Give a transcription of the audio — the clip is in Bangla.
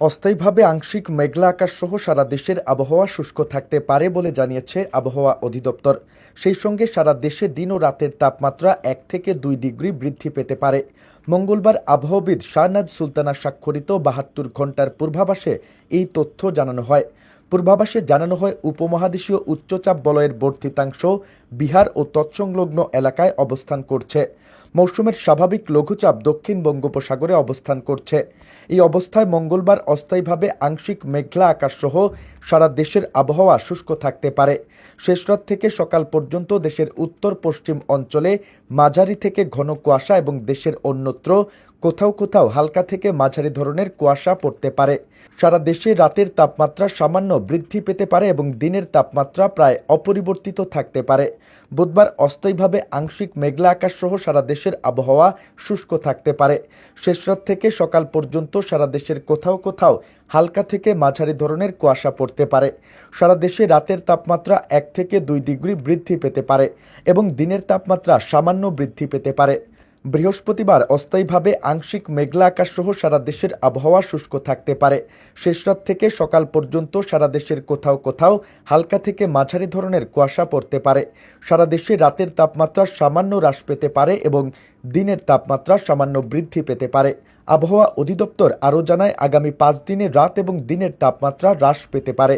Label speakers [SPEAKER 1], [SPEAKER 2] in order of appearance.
[SPEAKER 1] অস্থায়ীভাবে আংশিক মেঘলা আকাশ সহ সারা দেশের আবহাওয়া শুষ্ক থাকতে পারে বলে জানিয়েছে আবহাওয়া অধিদপ্তর। সেই সঙ্গে সারা দেশে দিন ও রাতের তাপমাত্রা এক থেকে দুই ডিগ্রি বৃদ্ধি পেতে পারে। মঙ্গলবার আবহাওয়াবিদ শাহনাজ সুলতানা স্বাক্ষরিত বাহাত্তর ঘণ্টার পূর্বাভাসে এই তথ্য জানানো হয়। পূর্বাভাসে জানানো হয়, উপমহাদেশীয় উচ্চচাপ বলয়ের বর্ধিতাংশ বিহার ও তৎসংলগ্ন এলাকায় অবস্থান করছে। মৌসুমের স্বাভাবিক লঘুচাপ দক্ষিণ বঙ্গোপসাগরে অবস্থান করছে। এই অবস্থায় মঙ্গলবার অস্থায়ীভাবে আংশিক মেঘলা আকাশ সহ সারা দেশের আবহাওয়া শুষ্ক থাকতে পারে। শেষ রাত থেকে সকাল পর্যন্ত দেশের উত্তর পশ্চিম অঞ্চলে মাঝারি থেকে ঘন কুয়াশা এবং দেশের অন্যত্র কোথাও কোথাও হালকা থেকে মাঝারি ধরনের কুয়াশা পড়তে পারে। সারা দেশে রাতের তাপমাত্রা সামান্য বৃদ্ধি পেতে পারে এবং দিনের তাপমাত্রা প্রায় অপরিবর্তিত থাকতে পারে। বুধবার অস্থায়ীভাবে আংশিক মেঘলা আকাশ সহ সারা দেশের আবহাওয়া শুষ্ক থাকতে পারে। শেষ রাত থেকে সকাল পর্যন্ত সারা দেশের কোথাও কোথাও হালকা থেকে মাঝারি ধরনের কুয়াশা পড়তে পারে। সারা দেশে রাতের তাপমাত্রা এক থেকে দুই ডিগ্রি বৃদ্ধি পেতে পারে এবং দিনের তাপমাত্রা সামান্য বৃদ্ধি পেতে পারে। বৃহস্পতিবার অস্থায়ীভাবে আংশিক মেঘলা আকাশ সহ সারা দেশের আবহাওয়া শুষ্ক থাকতে পারে। শেষ রাত থেকে সকাল পর্যন্ত সারা দেশের কোথাও কোথাও হালকা থেকে মাঝারি ধরনের কুয়াশা পড়তে পারে। সারা দেশে রাতের তাপমাত্রা সামান্য হ্রাস পেতে পারে এবং দিনের তাপমাত্রা সামান্য বৃদ্ধি পেতে পারে। আবহাওয়া অধিদপ্তর আরও জানায়, আগামী পাঁচ দিনে রাত এবং দিনের তাপমাত্রা হ্রাস পেতে পারে।